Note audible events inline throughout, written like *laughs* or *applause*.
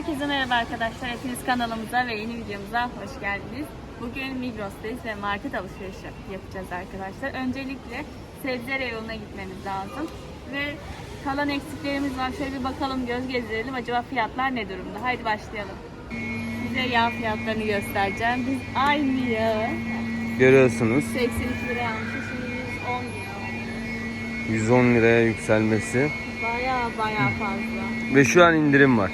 Herkese merhaba arkadaşlar. Hepiniz kanalımıza ve yeni videomuza hoş geldiniz. Bugün Migros'tayız ve market alışverişi yapacağız arkadaşlar. Öncelikle sebze reyonuna gitmemiz lazım. Ve kalan eksiklerimiz var. Şöyle bir bakalım, göz gezdirelim. Acaba fiyatlar ne durumda? Haydi başlayalım. Size yağ fiyatlarını göstereceğim. Biz aynı yağı Görüyorsunuz 82 liraya almışız. Şimdi 110 lira. 110 liraya yükselmesi Baya baya fazla. ve şu an indirim var.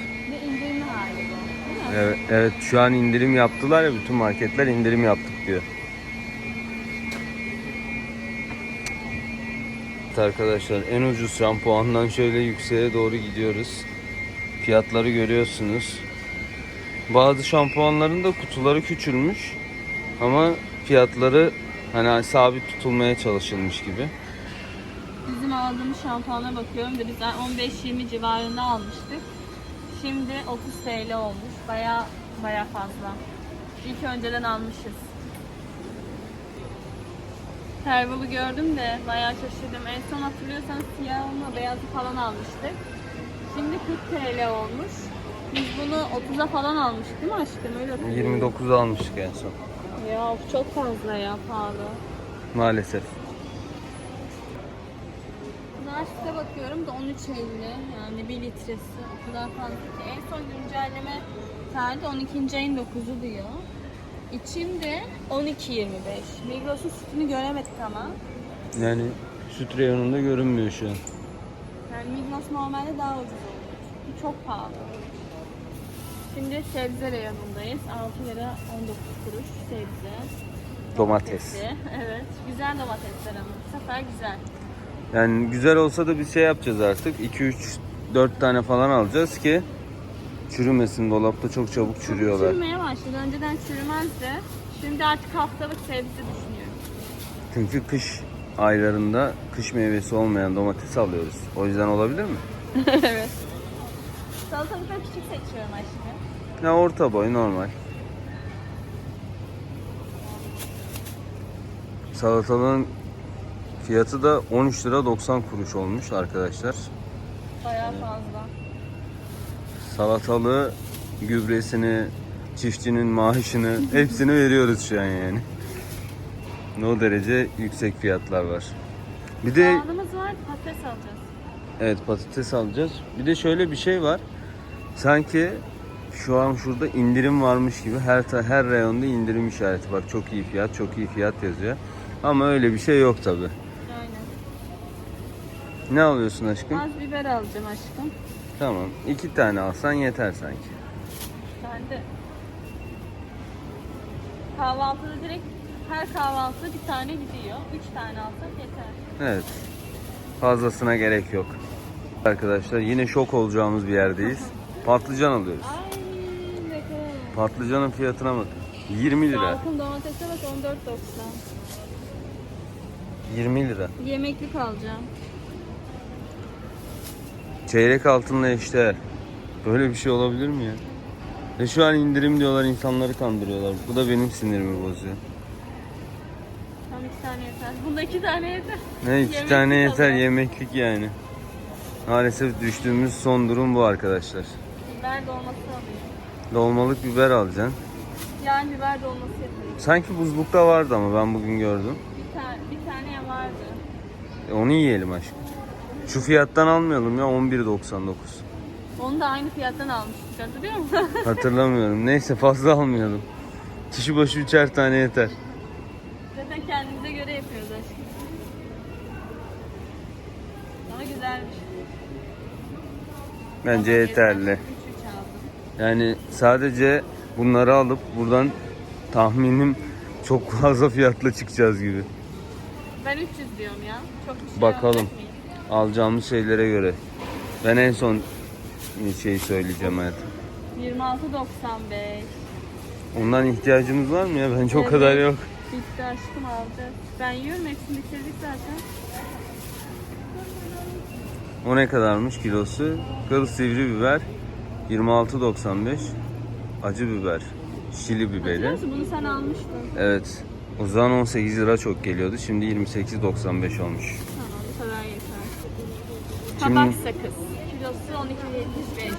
Evet, evet şu an indirim yaptılar ya bütün marketler indirim yaptık diyor. Evet arkadaşlar en ucuz şampuandan şöyle yükseğe doğru gidiyoruz. Fiyatları görüyorsunuz. Bazı şampuanların da kutuları küçülmüş ama fiyatları hani sabit tutulmaya çalışılmış gibi. Bizim aldığımız şampuana bakıyorum biz 15-20 civarında almıştık. Şimdi 30 TL olmuş. Baya baya fazla. İlk önceden almışız. Pervolu gördüm de bayağı şaşırdım. En son hatırlıyorsanız siyahını beyazı falan almıştık. Şimdi 40 TL olmuş. Biz bunu 30'a falan almıştık değil mi aşkım? Öyle hatırlıyorum. 29 almıştık en son. Ya of, çok fazla ya pahalı. Maalesef. Narşiste bakıyorum da 13.50 yani 1 litresi o kadar fazla ki. En son güncelleme tarihi 12. ayın 9'u diyor. İçimde 12.25. Migros'un sütünü göremedik ama. Yani süt reyonunda görünmüyor şu an. Yani Migros normalde daha ucuz oluyor. Çok pahalı. Şimdi sebze reyonundayız. 6 lira 19 kuruş sebze. Domates. Domatesi. Evet. Güzel domatesler ama. Bu sefer güzel. Yani güzel olsa da bir şey yapacağız artık. 2 3 4 tane falan alacağız ki çürümesin. Dolapta çok çabuk çürüyorlar. Çürümeye başladı. Önceden çürümezdi. Şimdi artık haftalık sebze düşünüyorum. Çünkü kış aylarında kış meyvesi olmayan domates alıyoruz. O yüzden olabilir mi? *laughs* evet. Salatalıkta küçük seçiyorum aşkım. Ya orta boy normal. Salatalığın fiyatı da 13 lira 90 kuruş olmuş arkadaşlar. Bayağı fazla. Salatalığı, gübresini, çiftçinin maaşını hepsini veriyoruz şu an yani. O derece yüksek fiyatlar var. Bir de Soğanımız var, patates alacağız. evet patates alacağız. Bir de şöyle bir şey var. Sanki şu an şurada indirim varmış gibi her ta- her reyonda indirim işareti var. Çok iyi fiyat, çok iyi fiyat yazıyor. Ama öyle bir şey yok tabi. Aynen. Ne alıyorsun aşkım? Az biber alacağım aşkım. Tamam. iki tane alsan yeter sanki. Ben de kahvaltıda direkt her kahvaltıda bir tane gidiyor. Üç tane alsak yeter. Evet. Fazlasına gerek yok. Arkadaşlar yine şok olacağımız bir yerdeyiz. *laughs* Patlıcan alıyoruz. Ay ne kadar. Patlıcanın fiyatına bakın. 20 lira. Salkım domatese bak 14.90. 20 lira. Yemeklik alacağım. Çeyrek altınla eşdeğer. Böyle bir şey olabilir mi ya? Ve şu an indirim diyorlar insanları kandırıyorlar. Bu da benim sinirimi bozuyor. Tam iki tane yeter. Bunda iki tane yeter. Ne iki Yemeklik tane yeter alacağım. yemeklik yani. Maalesef düştüğümüz son durum bu arkadaşlar. Biber dolması alayım. Dolmalık biber alacaksın. Yani biber dolması yapayım. Sanki buzlukta vardı ama ben bugün gördüm. Bir tane, bir tane vardı. E, onu yiyelim aşkım. Şu fiyattan almayalım ya 11.99. Onu da aynı fiyattan almıştık hatırlıyor musun? *laughs* Hatırlamıyorum. Neyse fazla almayalım. Kişi başı üçer tane yeter. Zaten kendimize göre yapıyoruz aşkım. Ama güzelmiş. Bence Ama yeterli. aldım. Yani sadece bunları alıp buradan tahminim çok fazla fiyatla çıkacağız gibi. Ben 300 diyorum ya. Çok bir şey Bakalım. alacak mıyım? Alacağımız şeylere göre. Ben en son bir şey söyleyeceğim hayatım. 26.95. Ondan ihtiyacımız var mı ya? Bence o Evet. kadar yok. Bitti aşkım alacağız. Ben yiyorum hepsini bitirdik zaten. O ne kadarmış kilosu? Kıl sivri biber 26.95. Acı biber. Şili biberi. musun? Bunu sen almıştın. Evet. O zaman 18 lira çok geliyordu. Şimdi 28.95 olmuş. Kabak sakız. Kilosu 12.75.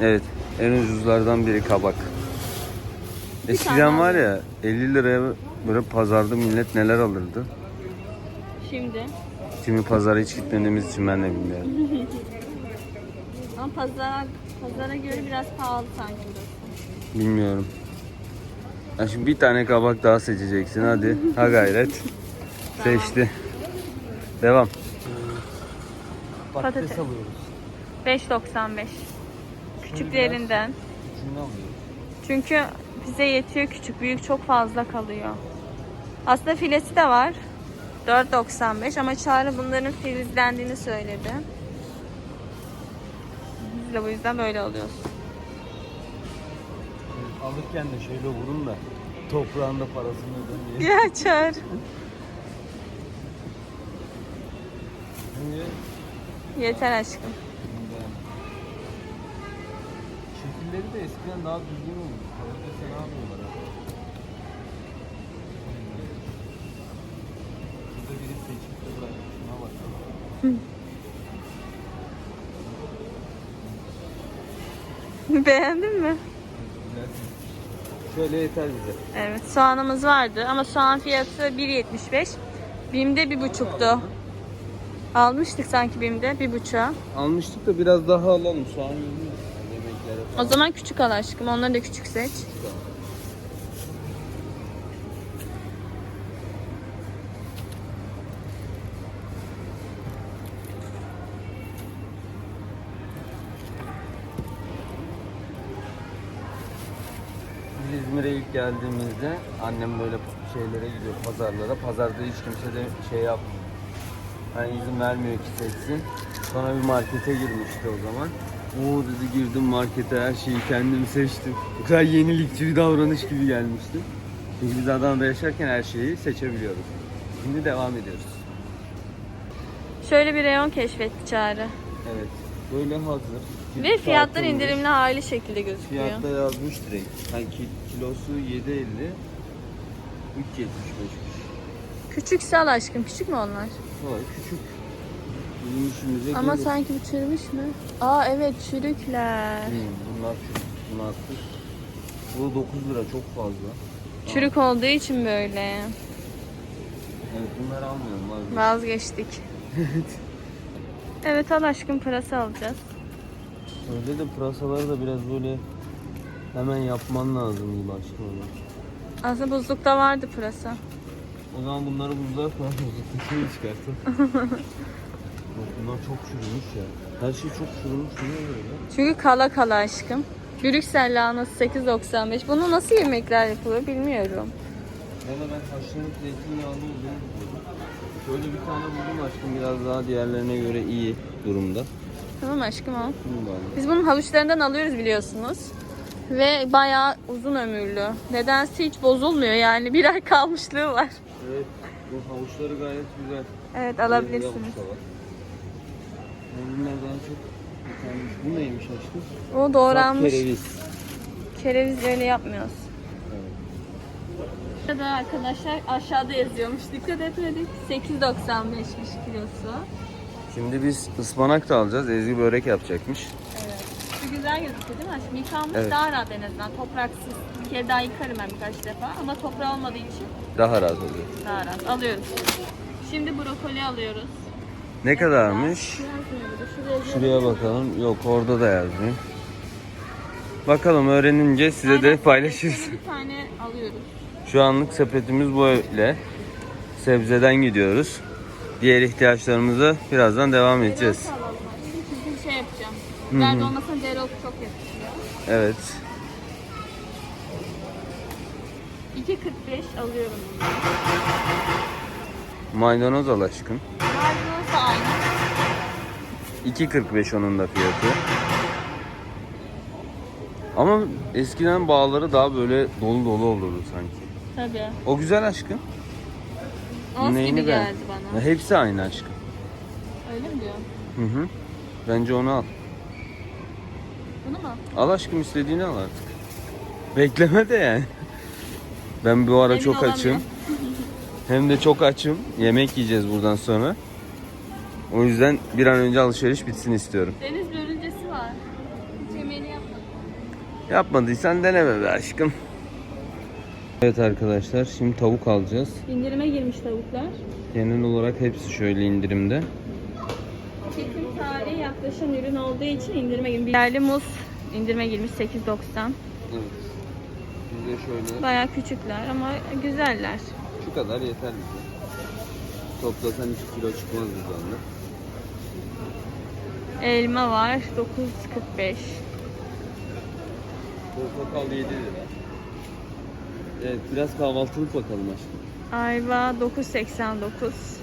Evet. en ucuzlardan biri kabak. Eskiden tane var ya 50 liraya böyle pazarda millet neler alırdı. Şimdi. Şimdi pazara hiç gitmediğimiz için ben de bilmiyorum. *laughs* Ama pazar, pazara göre biraz pahalı sanki burası. Bilmiyorum. Ya şimdi bir tane kabak daha seçeceksin hadi. Ha gayret. *laughs* Seçti. Devam. Patates. alıyoruz. 5.95. Küçüklerinden. Küçüğünü alıyoruz. Çünkü bize yetiyor küçük. Büyük çok fazla kalıyor. Aslında filesi de var. 4.95 ama Çağrı bunların filizlendiğini söyledi. Biz de bu yüzden böyle alıyoruz. Alırken de şöyle vurun da toprağında parasını ödemeyin. Ya Çağrı. Yeter aşkım. Şekilleri de eskiden daha düzgün olmuş. Patatese ne yapıyorlar ha? Burada biri seçip de bırakmış. Şuna bak. *laughs* Beğendin mi? Şöyle yeter bize. Evet soğanımız vardı ama soğan fiyatı 1.75. Bim'de 1.5'tu. Almıştık sanki Bim'de 1.5'a. Almıştık da biraz daha alalım. Soğan yiyeyim. Yemeklere O zaman küçük al aşkım. Onları da küçük seç. Biz İzmir'e ilk geldiğimizde annem böyle şeylere gidiyor pazarlara. Pazarda hiç kimse de şey yapmıyor. Yani izin vermiyor ki seçsin. Sonra bir markete girmişti o zaman. Oo dedi girdim markete her şeyi kendim seçtim. Bu kadar yenilikçi bir davranış gibi gelmişti. Çünkü biz Adana'da yaşarken her şeyi seçebiliyoruz. Şimdi devam ediyoruz. Şöyle bir reyon keşfetti Çağrı. Evet. Böyle hazır. Ve fiyatlar Tartılmış. indirimli hali şekilde gözüküyor. Fiyatta yazmış direkt. Yani ki- kilosu 7.50 3.75. Küçükse al aşkım. Küçük mü onlar? Vay küçük. Bizim işimize Ama gelir. sanki bu çürümüş mü? Aa evet çürükler. Hmm, bunlar çürük. Bunlar kırk. Bu 9 lira çok fazla. Çürük olduğu için böyle. Evet bunları almıyorum vazgeçtim. Vazgeçtik. *laughs* evet al aşkım pırasa alacağız. Öyle de pırasaları da biraz böyle hemen yapman lazım gibi aşkım. Aslında buzlukta vardı pırasa. O zaman bunları buzluğa koyalım. Buzluktakini *laughs* çıkartalım. Bak bunlar çok çürümüş ya. Her şey çok çürümüş. Niye böyle? Çünkü kala kala aşkım. Brüksel lahanası 8.95. Bunu nasıl yemekler yapılıyor bilmiyorum. Valla ben haşlanıp zeytinyağlı olduğunu biliyorum. Şöyle bir tane buldum aşkım biraz daha diğerlerine göre iyi durumda. Tamam aşkım al. Biz bunun havuçlarından alıyoruz biliyorsunuz. Ve bayağı uzun ömürlü. Nedense hiç bozulmuyor yani bir ay *laughs* kalmışlığı var. Evet bu havuçları gayet güzel. Evet Böyle alabilirsiniz. havuç da var. Ben bunlardan çok tane. Bu neymiş aşkım? O doğranmış. Kereviz. Kereviz öyle yapmıyoruz. Evet. Burada arkadaşlar aşağıda yazıyormuş. Dikkat etmedik. 8.95'miş kilosu. Şimdi biz ıspanak da alacağız. Ezgi börek yapacakmış. Güzel gözüküyor değil mi aşkım? Yıkanmış Evet. daha rahat en azından. Topraksız. Bir kere daha yıkarım ben birkaç defa. Ama toprağı olmadığı için Daha rahat oluyor. daha rahat. Alıyoruz. Şimdi brokoli alıyoruz. Ne kadarmış? Şuraya bakalım. Yok orada da yazmıyor. Bakalım öğrenince size de Aynen. paylaşırız. Bir tane alıyoruz. Şu anlık sepetimiz böyle. Sebzeden gidiyoruz. Diğer ihtiyaçlarımıza birazdan devam edeceğiz. Dereotu Biber olmasa dereotu çok yakışıyor. Evet. 2.45 alıyorum bunu. Maydanoz al aşkım. Maydanoz da aynı. 2.45 onun da fiyatı. Ama eskiden bağları daha böyle dolu dolu olurdu sanki. Tabii. O güzel aşkım. Neyini gibi geldi bana. Ya hepsi aynı aşkım. Öyle mi diyor? Hı hı. Bence onu al. Bunu mu? Al aşkım istediğini al artık. Bekleme de yani. Ben bu ara Emin çok açım. Hem de çok açım. Yemek yiyeceğiz buradan sonra. O yüzden bir an önce alışveriş bitsin istiyorum. Deniz börülcesi var. Hiç yemeğini yapmadım. Yapmadıysan deneme be aşkım. Evet arkadaşlar şimdi tavuk alacağız. İndirime girmiş tavuklar. Genel olarak hepsi şöyle indirimde. Yaklaşan ürün olduğu için indirime girmiş. Yerli muz indirime girmiş 8.90. Evet. Şöyle Bayağı küçükler ama güzeller. şu kadar yeter bize. Toplasan 2 kilo çıkmaz bizden de. Elma var 9.45. Portakal 7 lira. Evet biraz kahvaltılık bakalım aşkım. Ayva 9.89.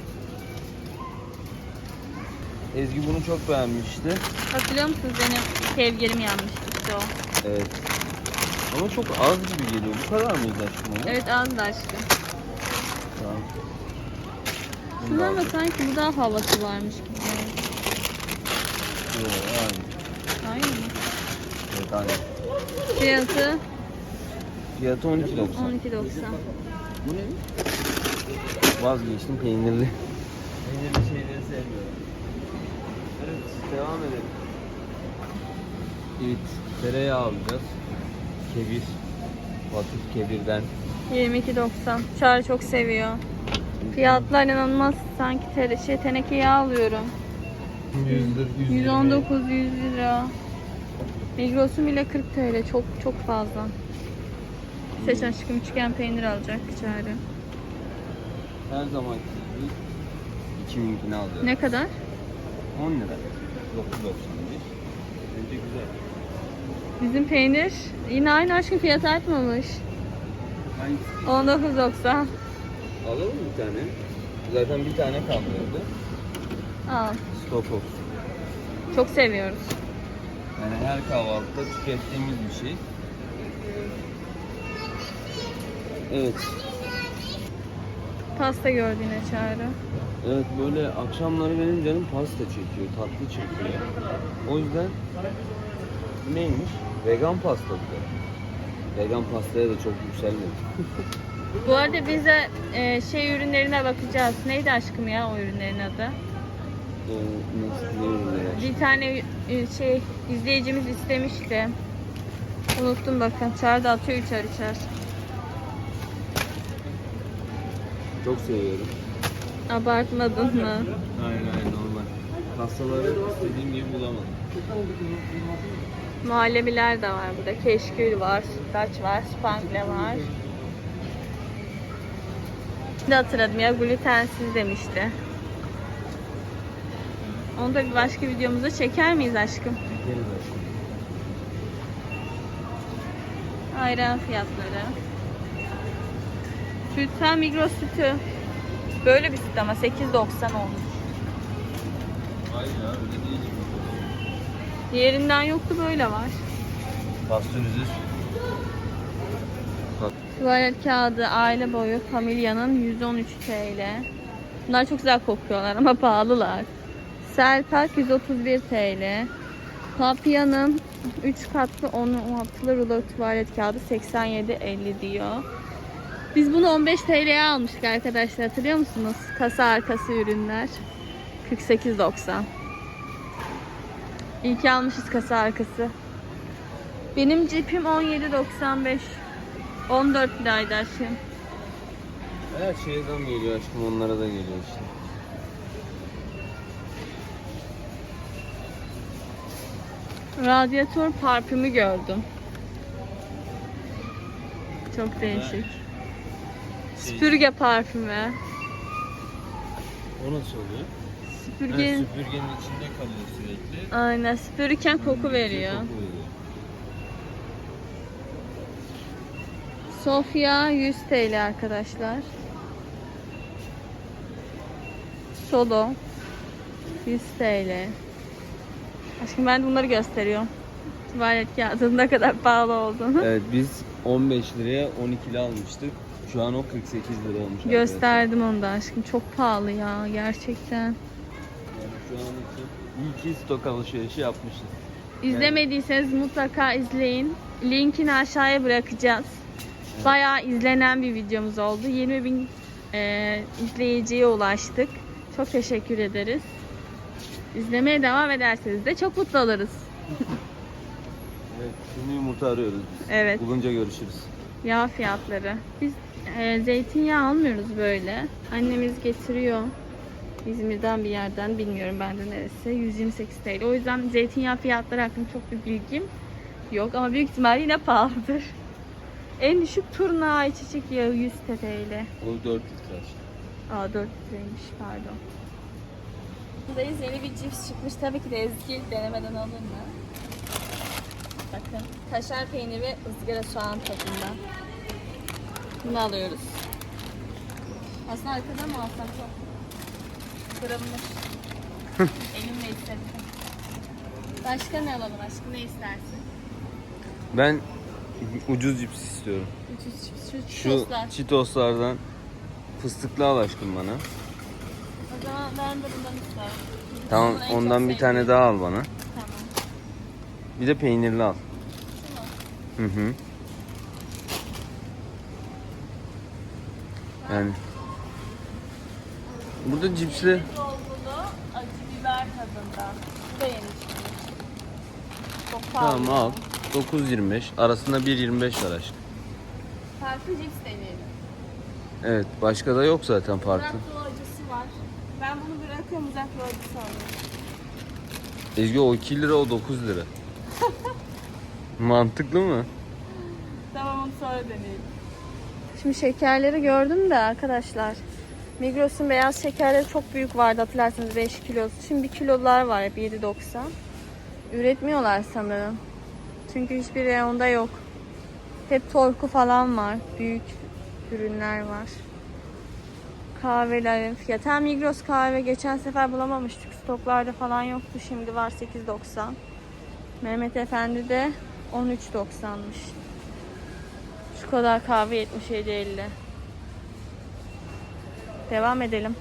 Ezgi bunu çok beğenmişti. Hatırlıyor musunuz benim sevgilim yanmıştı o. Evet. Ama çok az gibi geliyor. Bu kadar mıydı aşkım ona? Evet az da aşkım. Tamam. Bunu Şuna da ama sanki bu daha havası varmış gibi. Yo, aynı. Aynı mı? Evet aynı. Fiyatı Fiyatı 12.90. 12.90. Bu ne? Vazgeçtim peynirli. Peynirli şeyleri sevmiyorum. Devam edelim. Evet tereyağı alacağız. Kebir. Hafif kebirden. 22.90. Çağrı çok seviyor. Fiyatlar inanılmaz. Sanki tere, şey, teneke yağ alıyorum. 100 119 100 lira. Migros'un bile 40 TL. Çok çok fazla. Seç aşkım üçgen peynir alacak Çağrı. Her zaman gibi 2000'kini alacağız. Ne kadar? 10 lira. 9.91. Bence güzel. Bizim peynir yine aynı aşkın fiyatı artmamış. Hangisi? 19.90. Alalım mı bir tane? Zaten bir tane kalmıyordu. Al. Stok olsun. Çok seviyoruz. Yani her kahvaltıda tükettiğimiz bir şey. Evet. Pasta gördüğüne Çağrı. Evet böyle akşamları benim canım pasta çekiyor, tatlı çekiyor. O yüzden neymiş? Vegan pasta bu da. Vegan pastaya da çok yükselmedim. *laughs* Bu arada biz de e, şey ürünlerine bakacağız. Neydi aşkım ya o ürünlerin adı? Ee, ne ürünler aşkım? Bir tane e, şey izleyicimiz istemişti. Unuttum bakın. Çağrı atıyor üçer üçer. Çok seviyorum. Abartmadın mı? Aynen aynen normal. Pastaları istediğim gibi bulamadım. Muhallebiler de var burada. Keşkül var, sütlaç var, spangle var. Ne hatırladım ya glutensiz demişti. Onu da bir başka videomuzda çeker miyiz aşkım? Gelin aşkım. Ayran fiyatları. Süt, ha Migros sütü. Böyle bir süt ama 8.90 olmuş. Hayır ya öyle değil. Diğerinden yoktu böyle var. Pastörize. Tuvalet kağıdı aile boyu Familya'nın 113 TL. Bunlar çok güzel kokuyorlar ama pahalılar. Selpak 131 TL. Papia'nın 3 katlı 16'lı rulo tuvalet kağıdı 87.50 diyor. Biz bunu 15 TL'ye almıştık arkadaşlar hatırlıyor musunuz? Kasa arkası ürünler. 48.90. İyi ki almışız kasa arkası. Benim cipim 17.95. 14 liraydı aşkım. Her şeye zam geliyor aşkım onlara da geliyor işte. Radyatör parfümü gördüm. Çok değişik. Süpürge parfümü. O nasıl oluyor? Süpürge. Ha, süpürgenin içinde kalıyor sürekli. Aynen süpürürken koku veriyor. Koku veriyor. Sofya 100 TL arkadaşlar. Solo 100 TL. Aşkım ben de bunları gösteriyorum. Tuvalet kağıdının *laughs* ne kadar pahalı olduğunu. Evet biz 15 liraya 12'li almıştık. Şu an o 48 lira olmuş. Gösterdim onu da aşkım. Çok pahalı ya gerçekten. Yani şu an için iyi ki stok alışverişi yapmışız. İzlemediyseniz mutlaka izleyin. Linkini aşağıya bırakacağız. Bayağı izlenen bir videomuz oldu. 20 bin e, izleyiciye ulaştık. Çok teşekkür ederiz. İzlemeye devam ederseniz de çok mutlu oluruz. *laughs* Evet, şimdi yumurta arıyoruz biz. Evet. Bulunca görüşürüz. Yağ fiyatları. Biz e, zeytinyağı almıyoruz böyle. Annemiz getiriyor. İzmir'den bir yerden bilmiyorum ben de neresi. 128 TL. O yüzden zeytinyağı fiyatları hakkında çok bir bilgim yok ama büyük ihtimalle yine pahalıdır. En düşük turna ayçiçek yağı 100 TL. O 4 litre. Aa 4 litreymiş pardon. Buradayız yeni bir cips çıkmış. Tabii ki de Ezgi denemeden alın mı? Bakın kaşar peyniri ve ızgara soğan tadında. Bunu alıyoruz. Aslında arkadan mı alsam çok kırılmış. Elimle hissettim. Başka ne alalım aşkım ne istersin? Ben ucuz cips istiyorum. Ucuz cips, şu, Şu. Cheetos'lardan fıstıklı al aşkım bana. O zaman ben de bundan isterim. Tamam Bunu en çok ondan bir tane sevdiğim. daha al bana. Tamam. Bir de peynirli al. Şu mu? Hı hı. Yani burada cipsli Dolgulu acı biber tadında. Bu da çıkmış. Çok pahalı. tamam al. 9.25 arasında 1.25 var aşkım. Farklı cips deneyelim. Evet başka da yok zaten farklı. Doğu acısı var. Ben bunu bırakıyorum uzak doğu acısı alıyorum. Ezgi o 2 lira o 9 lira. *laughs* Mantıklı mı? Tamam onu sonra deneyelim. Şimdi şekerleri gördüm de arkadaşlar. Migros'un beyaz şekerleri çok büyük vardı hatırlarsınız 5 kilosu. Şimdi 1 kilolar var hep 7.90. Üretmiyorlar sanırım. Çünkü hiçbir reyonda yok. Hep torku falan var. Büyük ürünler var. Kahvelerin fiyatı. Hem Migros kahve geçen sefer bulamamıştık. Stoklarda falan yoktu. Şimdi var 8.90. Mehmet Efendi de 13.90'mış. Şu kadar kahve 77.50. Devam edelim.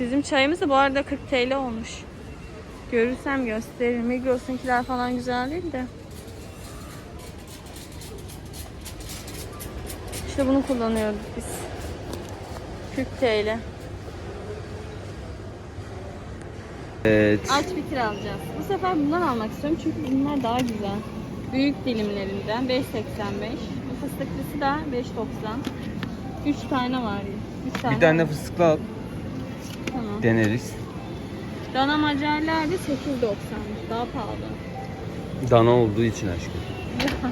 Bizim çayımız da bu arada 40 TL olmuş. Görürsem gösteririm. Migros'unkiler falan güzel değil de. İşte bunu kullanıyorduk biz. 40 TL. Evet. Aç bitir alacağız. Bu sefer bundan almak istiyorum çünkü bunlar daha güzel. Büyük dilimlerinden 5.85. Fıstıklısı da 5.90. 3 tane var. 3 tane. Bir tane fıstıklı al. Tamam. Deneriz. Dana macarlar da 8.90'mış. Daha pahalı. Dana olduğu için aşkım. *laughs*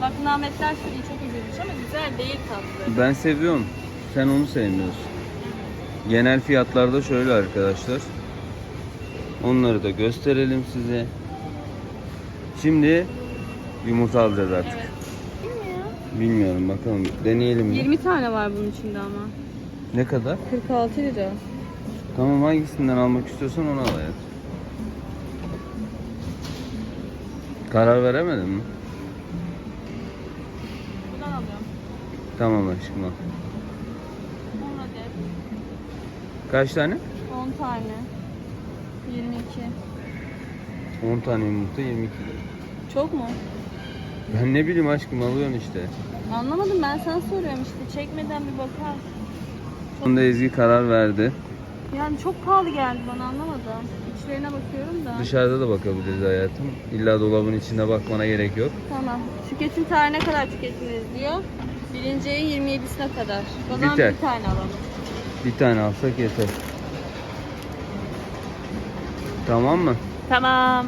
Bak Nametler Suriye çok ucuzmuş ama güzel değil tatlı. Ben seviyorum. Sen onu sevmiyorsun. Genel fiyatlarda şöyle arkadaşlar. Onları da gösterelim size. Şimdi yumurta alacağız artık. Evet. Bilmiyorum bakalım. Deneyelim mi? 20 tane var bunun içinde ama. Ne kadar? 46 lira. Tamam hangisinden almak istiyorsan onu al hayat. Karar veremedin mi? Buradan alıyorum. Tamam aşkım al. 10 adet. Kaç tane? 10 tane. 22. 10 tane yumurta 22 lira. Çok mu? Ben ne bileyim aşkım alıyorsun işte. Anlamadım ben sana soruyorum işte. Çekmeden bir bakar. Sonunda Ezgi karar verdi. Yani çok pahalı geldi bana anlamadım. İçlerine bakıyorum da. Dışarıda da bakabiliriz hayatım. İlla dolabın içinde bakmana gerek yok. Tamam. Tüketim tarihi ne kadar tükettiniz diyor. Birinci ayın 27'sine kadar. O zaman Biter. bir tane alalım. Bir tane alsak yeter. Tamam mı? Tamam.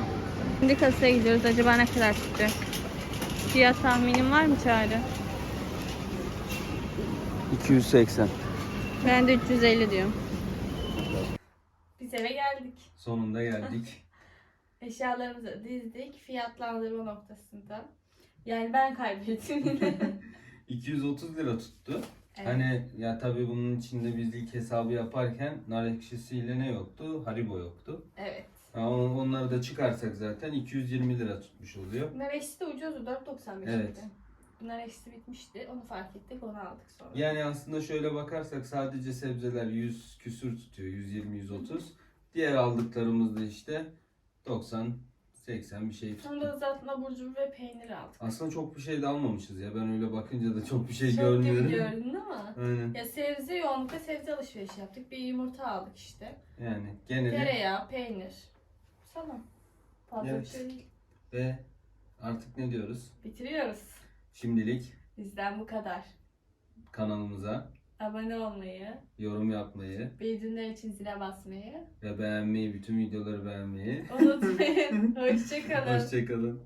Şimdi kasaya gidiyoruz. Acaba ne kadar çıktı? Fiyat tahminim var mı Çağrı? 280. Ben de 350 diyorum. Biz eve geldik. Sonunda geldik. *laughs* Eşyalarımızı dizdik. Fiyatlandırma noktasında. Yani ben kaybettim. 230 *laughs* lira tuttu. Evet. Hani ya tabii bunun içinde biz ilk hesabı yaparken nar ekşisiyle ne yoktu? Haribo yoktu. evet. Onları da çıkarsak zaten 220 lira tutmuş oluyor. Bunlar eşsi de ucuzdu. 4.95 Evet. idi. Bunlar eşsi bitmişti. Onu fark ettik. Onu aldık sonra. Yani aslında şöyle bakarsak sadece sebzeler 100 küsür tutuyor. 120-130. Diğer aldıklarımız da işte 90 80 bir şey Sonra tutuyor. uzatma burcu ve peynir aldık. Aslında çok bir şey de almamışız ya. Ben öyle bakınca da çok bir şey Çok görmüyorum. gibi gördün ama. Aynen. Ya sebze yoğunlukla sebze alışverişi yaptık. Bir yumurta aldık işte. Yani geneli Tereyağı, peynir. Tamam. Fazla Evet. bir şey değil. ve Artık ne diyoruz? Bitiriyoruz. Şimdilik Bizden bu kadar. kanalımıza Abone olmayı, yorum yapmayı bildirimler için zile basmayı ve beğenmeyi, bütün videoları beğenmeyi. unutmayın. *laughs* Hoşçakalın. Hoşçakalın.